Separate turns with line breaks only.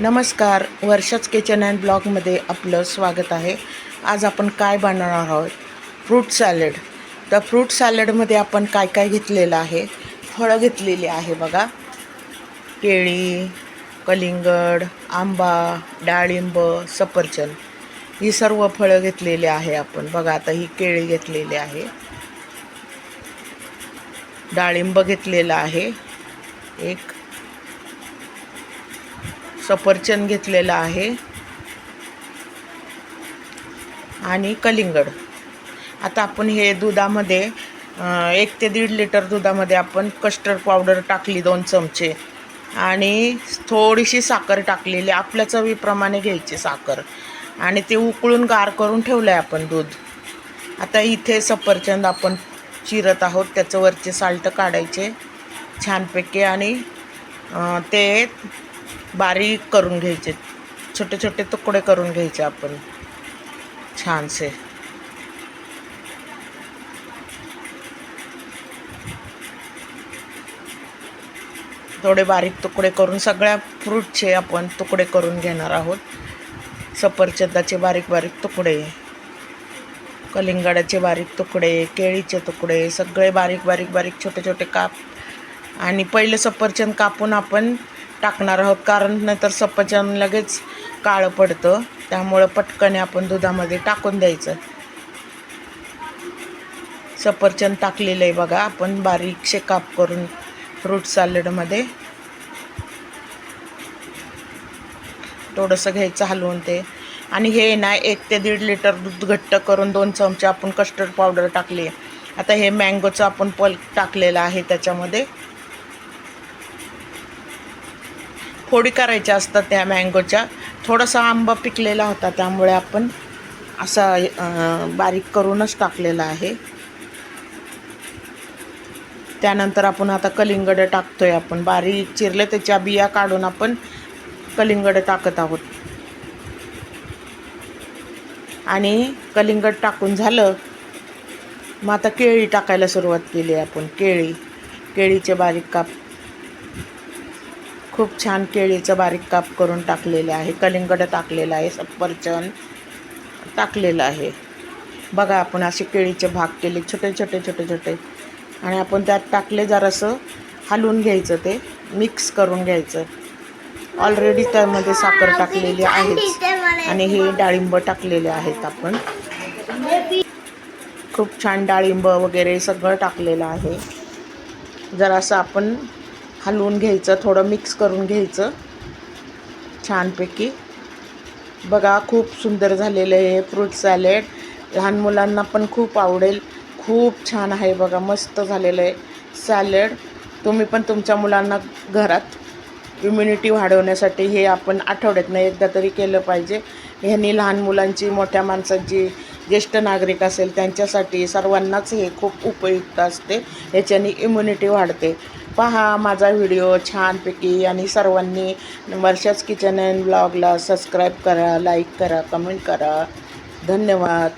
नमस्कार वर्षाच kitchen and ब्लॉगमध्ये आपलं स्वागत आहे. आज आपण काय बनवणार आहोत? Fruit salad. तर फ्रूट सॅलडमध्ये आपण काय काय घेतलेलं आहे? फळं घेतलेली आहे बघा. केळी कलिंगड आंबा डाळिंब सफरचंद. ही सर्व फळं घेतलेली आहे आपण. बघा आता ही केळी घेतलेली आहे. डाळिंब घेतलेलं आहे. एक सफरचंद घेतलेलं आहे. आणि कलिंगड. आता आपण हे दुधामध्ये एक ते दीड लिटर दुधामध्ये आपण कस्टर्ड पावडर टाकली दोन चमचे. आणि थोडीशी साखर टाकलेली आपल्या चवीप्रमाणे घ्यायची साखर. आणि ते उकळून गार करून ठेवलं आहे आपण दूध. आता इथे सफरचंद आपण चिरत आहोत त्याचं वरचे साल्ट काढायचे छानपैकी. आणि ते बारीक करून घ्यायचे. छोटे छोटे तुकडे करून घ्यायचे आपण. छानसे. थोडे बारीक तुकडे करून सगळ्या फ्रूटचे आपण तुकडे करून घेणार आहोत. सफरचंदाचे बारीक बारीक तुकडे कलिंगडाचे बारीक तुकडे केळीचे तुकडे सगळे बारीक बारीक बारीक छोटे छोटे काप. आणि पहिलं सफरचंद कापून आपण टाकणार आहोत. कारण नाहीतर सफरचंद लगेच काळं पडतं. त्यामुळं पटकन आपण दुधामध्ये टाकून द्यायचं. सफरचंद टाकलेलं आहे बघा. आपण बारीकशे काप करून फ्रूट सॅलडमध्ये. थोडंसं घ्यायचं हलवून ते. आणि हे ना एक ते दीड लिटर दूध घट्ट करून दोन चमचे आपण कस्टर्ड पावडर टाकली आहे. आता हे मँगोचं आपण पल टाकलेलं आहे त्याच्यामध्ये. फोडी करायच्या असतात त्या मँगोच्या थोडासा आंबा पिकलेला होता त्यामुळे आपण असा बारीक करूनच टाकलेला आहे. त्यानंतर आपण आता कलिंगड टाकतोय आपण. बारीक चिरले त्याच्या बिया काढून आपण कलिंगड टाकत आहोत. आणि कलिंगड टाकून झालं मग आता केळी टाकायला सुरुवात केली आपण. केळी केळीचे बारीक काप खूप छान केळीचं बारीक काप करून टाकलेलं आहे. कलिंगड टाकलेलं आहे सफरचंद टाकलेलं आहे. बघा आपण असे केळीचे भाग केले छोटे छोटे छोटे छोटे. आणि आपण त्यात टाकले जरासं हलवून घ्यायचं ते मिक्स करून घ्यायचं. ऑलरेडी त्यामध्ये साखर टाकलेली आहेच. आणि हे डाळिंब टाकलेले आहेत आपण. खूप छान डाळिंब वगैरे सगळं टाकलेलं आहे. जरासं आपण हलवून घ्यायचं थोडं मिक्स करून घ्यायचं. छानपैकी. बघा खूप सुंदर झालेलं आहे फ्रूट सॅलेड लहान मुलांना पण खूप आवडेल. खूप छान आहे बघा मस्त झालेलं आहे सॅलेड तुम्ही पण तुमच्या मुलांना घरात इम्युनिटी वाढवण्यासाठी हे आपण आठवड्यातनं एकदा तरी केलं पाहिजे. ह्यांनी लहान मुलांची मोठ्या माणसांची ज्येष्ठ नागरिक असेल त्यांच्यासाठी सर्वांनाच हे खूप उपयुक्त असते. ह्याच्याने इम्युनिटी वाढते. पहा माझा व्हिडिओ छानपैकी आणि सर्वांनी वर्षाच किचन अँड ब्लॉगला सबस्क्राईब करा लाईक करा कमेंट करा. धन्यवाद.